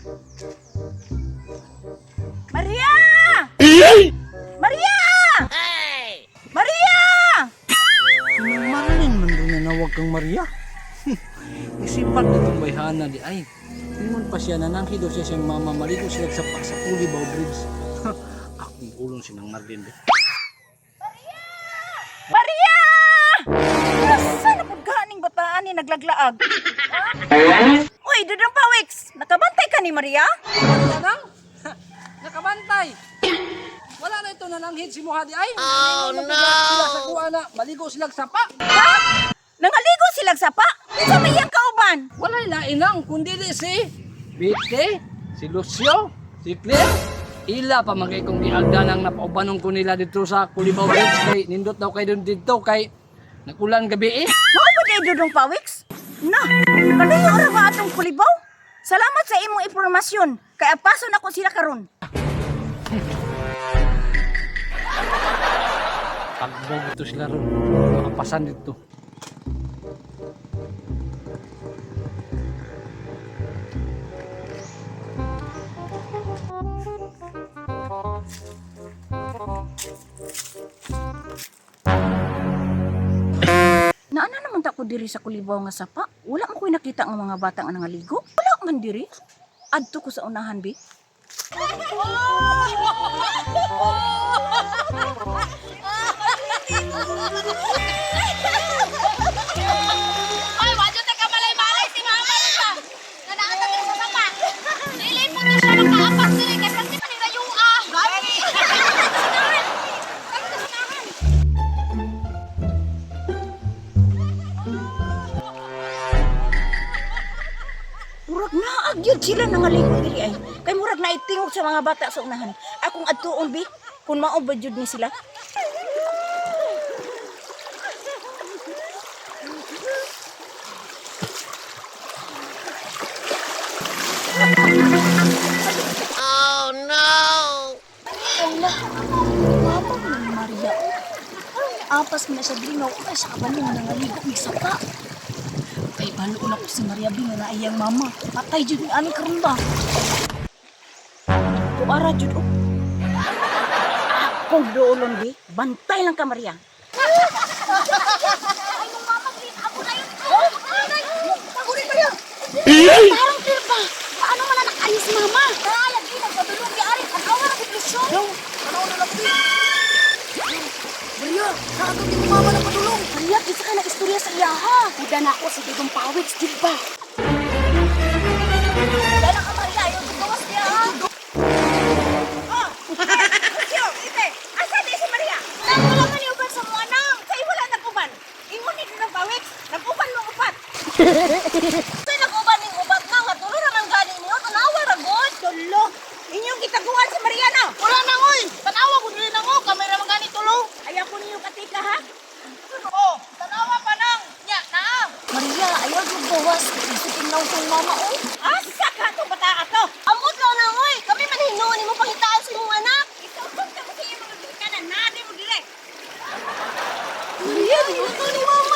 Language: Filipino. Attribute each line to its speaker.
Speaker 1: Maria! Maria! Maria!
Speaker 2: Sinong Marilyn man doon na nawag kang Maria? Isipan na itong bayhana di ay. Ingon pa siya na nangkido siya siyang mama maligo sila sa pa sa Pulibaw Bridge. Akong ulong sinang Marilyn. be.
Speaker 1: Maria! Asa na pud ganing bataan ni naglaglaag? Uy, Dudong Pawiks, nakabantay ka ni Maria?
Speaker 2: Wala nang? Nakabantay! Wala na ito nananghid si Muhadi ay. Oh no! Sila sa kuha na, maligo sila sa pa.
Speaker 1: Ha? Nangaligo silag sa pa? Unsa may iyang kauban?
Speaker 2: Wala lainang kundi di si Bite, si Lucio, si Claire. Ila pa magay kong giagda nang napaubanong ko nila dito sa Pulibaw Bridge kay nindot daw kay dun dito kay nakulan gabi eh.
Speaker 1: Mao ba kay Dudong Pawiks? Na, kalayo ra ba atong kulibaw? Salamat sa imong impormasyon. Kay apaso na ko sila karon.
Speaker 2: Pagbog ito sila ron. Makapasan dito.
Speaker 1: Diri sa kulibaw nga sapa. Wala man ko'y nakita nga mga bata nga nangaligo. Wala man diri. Adto ko sa unahan, bi.
Speaker 3: Ay,
Speaker 1: yun sila nangaligo diri ay. Kay murag naitingog sa mga bata sa unahan. Akong adtuon, bi. Kung mao ba jud ni sila.
Speaker 4: Ala, mama ko ng Maria. Apas mo na siya drinaw ay sa kabalo nga nangaligo may sapa. Kay balo na ko si Maria Bing na iyang mama. Patay jud ni ani karon ba?
Speaker 1: Tuara jud oh. Akong doolon, bi. Bantay lang ka, Maria.
Speaker 4: Parang clear pa. Paano man na nakaalis si mama? Ay, lagi nagpadulong di ari kan awa na depresyon. Yo, ano na lapi? Maria, kaagad ni mama na padulong. Maria, kisa ka nag-istorya sa iya ha. Uda na ako sa Dudong Pawiks, di ba?
Speaker 1: Dala ka, Maria. Ayaw tugawas niya, ha? Oh! Lucio, ite! Asa di si Maria? Nang man yung uban sa mga nang! Kay wala nag-uban! Ingon ni ng pawiks, nag-uban mo upat! Kay nag-uban ng upat na, nga tulo naman gani niyo, tanawa ragod! Tulo! Inyong gitaguan si Maria na!
Speaker 3: Wala na ngoy. Tanawa ko dili na ngo, kamera man gani tulo.
Speaker 1: Ayaw ko niyo katika, ha?
Speaker 3: Oh, tanawa pa nang. Naa.
Speaker 4: Maria, ayaw yung bawas. Isutin na sa mama oh.
Speaker 1: Asa ka itong bata ato?
Speaker 3: Amot lang na ngoy. Kami man hinuon mo pangitaan sa imong anak.
Speaker 1: Isutot ka mo sa iyong mga kanan, nadi mo dire!
Speaker 4: Maria, di mo to ni mama